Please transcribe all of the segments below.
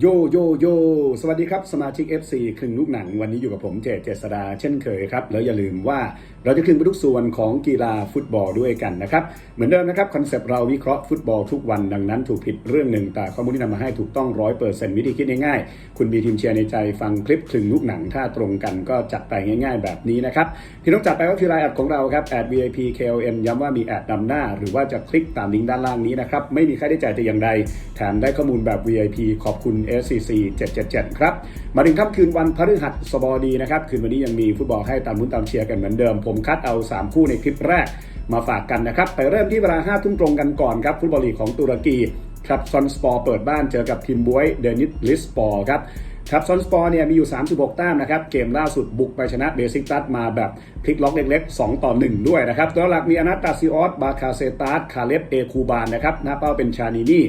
โยโยโย สวัสดีครับ สมาชิก FC ครึ่งลูกหนัง วันนี้อยู่กับผมเจเจษดาเช่นเคยครับ แล้วอย่าลืมว่า เราจะคลึงไปทุกส่วนของกีฬาฟุตบอลด้วยกันนะครับ เหมือนเดิมนะครับคอนเซปต์เราวิเคราะห์ฟุตบอลทุกวันดังนั้นถูกผิดเรื่องหนึ่งแต่ข้อมูลที่นำมาให้ถูกต้องร้อยเปอร์เซ็นต์วิธีคิดง่ายๆ คุณมีทีมเชียร์ในใจฟังคลิปคลึงลูกหนังถ้าตรงกันก็จัดไปง่าย ๆ แบบนี้นะครับที่ต้องจัดไปก็คือรายแอดของเราครับแอด VIP KLN ย้ำว่ามีแอดนำหน้า หรือว่าจะคลิกตามลิงก์ด้านล่างนี้นะครับไม่มีค่าใช้จ่ายแต่อย่างใดแถมได้ข้อมูลแบบ VIP ขอบคุณ SCC 777 ครับมาถึงค่ำคืนวันพฤหัสบดีนะครับคืนวันนี้ยังมีฟุตบอลให้ตามลุ้นตามเชียร์กันเหมือนเดิมผมมคัดเอา 3 คู่ในคลิปแรกมาฝากกันนะครับ ไปเริ่มที่เวลา5ทุ่มตรงกันก่อนครับฟุตบอลลีกของตุรกีครับซอนสปอร์เปิดบ้านเจอกับทีมบวยเดนิสลิสปอร์ครับครับซอนสปอร์เนี่ยมีอยู่ 36 แต้มนะครับ เกมล่าสุดบุกไปชนะเบซิกตัสมาแบบพลิกล็อกเล็กๆ 2 ต่อ 1 ด้วยนะครับ ตัวหลักมีอนัตตาซิออส บาคาเซตัสคาเลฟเอคูบานนะครับ หน้าเป้าเป็นชานีนี่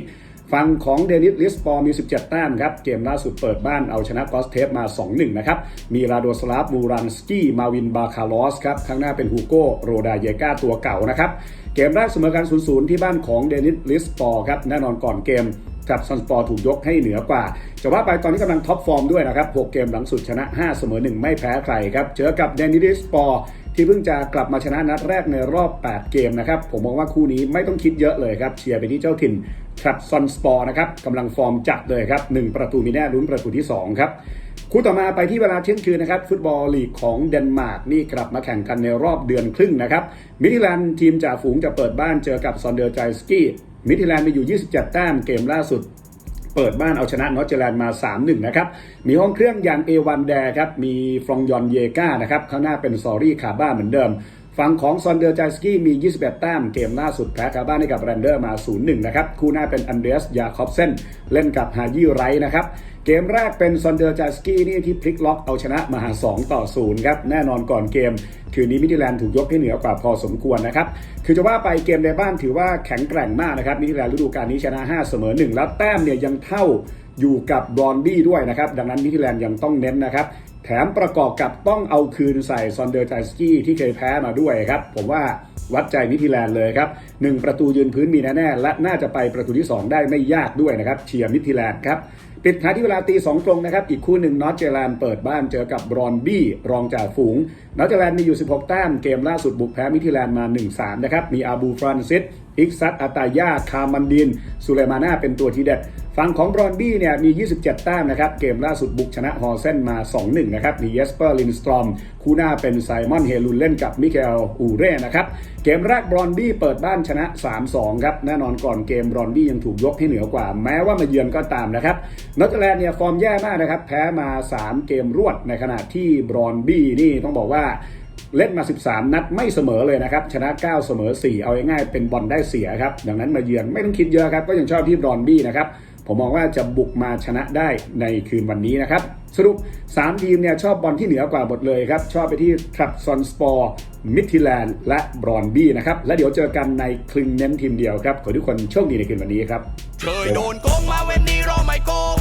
ฝั่งของเดนิสลิสปอร์มี 17 แต้มครับ เกมล่าสุดเปิดบ้านเอาชนะกอสเทปมา 2-1 นะครับ มีราโดสลาฟมูรันสกี้มาวินบาคาลอสครับข้างหน้าเป็นฮูโก้โรดาเยกาตัวเก่านะครับ เกมแรกเสมอกัน0-0 ที่บ้านของเดนิสลิสปอร์ครับแน่นอนก่อนเกมกับซันสปอร์ถูกยกให้เหนือกว่าจะว่าไปตอนนี้กำลังท็อปฟอร์มด้วยนะครับ 6 เกมหลังสุดชนะ 5 เสมอ 1 ไม่แพ้ใครครับเจอกับเดนิดิสปอร์ที่เพิ่งจะกลับมาชนะนัดแรกในรอบ 8 เกมนะครับ ผมมองว่าคู่นี้ไม่ต้องคิดเยอะเลยครับ เชียร์ไปที่เจ้าถิ่น ครับซอนสปอร์นะครับกำลังฟอร์มจัดเลยครับ1ประตูมีแน่ลุ้นประตูที่2ครับคู่ต่อมาไปที่เวลาเที่ยงคืนนะครับ ฟุตบอลลีกของเดนมาร์กนี่กลับมาแข่งกันในรอบเดือนครึ่งนะครับมิทิแลนทีมจ่าฝูงจะเปิดบ้านเจอกับซอนเดอร์ใจสกี้มิทิแลนมีอยู่ 27 แต้มเกมล่าสุดเปิดบ้านเอาชนะนอตเจอร์แลนด์มา 3-1 นะครับ มีห้องเครื่องอย่างเอวันแดครับ มีฟรองยอนเยกานะครับ ข้างหน้าเป็นซอรี่คาบ้าเหมือนเดิม ฝั่งของซอนเดอร์จายสกี้มี 21 แต้มเกมล่าสุดแพ้คาบ้านให้กับแรนเดอร์มา 0-1 นะครับ คู่หน้าเป็นอันเดรสยาคอบเซนเล่นกับฮายี่ไรท์นะครับเกมแรกเป็นซอนเดอร์จายสกี้นี่ที่พลิกล็อกเอาชนะมาหา 2 ต่อ 0 ครับ แน่นอนก่อนเกม คืนนี้มิทิแลนด์ถูกยกให้เหนือกว่าพอสมควรนะครับ คือจะว่าไปเกมในบ้านถือว่าแข็งแกร่งมากนะครับมิทิแลนด์ฤดูกาลนี้ชนะ 5 เสมอ 1 แล้วแต้มเนี่ยยังเท่าอยู่กับบรอนบี้ด้วยนะครับ ดังนั้นมิทิแลนด์ยังต้องเน้นนะครับ แถมประกอบกับต้องเอาคืนใส่ซอนเดอร์ไทสกี้ที่เคยแพ้มาด้วยครับ ผมว่าวัดใจมิทิแลนด์เลยครับหนึ่งประตูยืนพื้นมีแน่ๆและน่าจะไปประตูที่ 2 ได้ไม่ยากด้วยนะครับเชียร์มิทิแลนด์ครับ ปิดท้ายที่เวลาตีสองตรงนะครับ อีกคู่หนึ่งนอตเจอร์แลนด์เปิดบ้านเจอกับบรอนบี้รองจากฝูงนอตเจอร์แลนด์มีอยู่ 16 แต้มเกมล่าสุดบุกแพ้มิทิแลนมา 1-3 นะครับ มีอาบูฟรานซิสอิกซัตอาตายาคามันดินสุเลมาน่าเป็นตัวทีเด็ดฝั่งของบรอนบี้เนี่ยมี 27 แต้มนะครับ เกมล่าสุดบุกชนะฮอเซนมา 2-1 นะครับ มีเยสเปอร์ลินสตรอม คู่หน้าเป็นไซมอนเฮลุนเล่นกับมิเคลอูเร่นะครับ เกมแรกบรอนบี้เปิดบ้านชนะ 3-2 ครับ แน่นอนก่อนเกมบรอนบี้ยังถูกยกให้เหนือกว่า แม้ว่ามาเยือนก็ตามนะครับนอตเจอร์แลนด์เนี่ยฟอร์มแย่มากนะครับ แพ้มา 3 เกมรวดในขณะที่บรอนบี้นี่ต้องบอกว่าเล่นมา 13 นัดไม่เสมอเลยนะครับ ชนะ 9 เสมอ 4 เอาง่ายๆเป็นบอลได้เสียครับ ดังนั้นมาเยือนไม่ต้องคิดเยอะครับ ก็ยังชอบที่บรอนบี้นะครับ ผมมองว่าจะบุกมาชนะได้ในคืนวันนี้นะครับ สรุป 3 ทีมเนี่ยชอบบอลที่เหนือกว่าหมดเลยครับ ชอบไปที่ทรัพซอนสปอร์มิทิแลนด์และบรอนบี้นะครับ และเดี๋ยวเจอกันในคลึงเน้นทีมเดียวครับ ขอทุกคนโชคดีในคืนวันนี้ครับ เคยโดนโกงมาเว้นนี้เราไม่โกง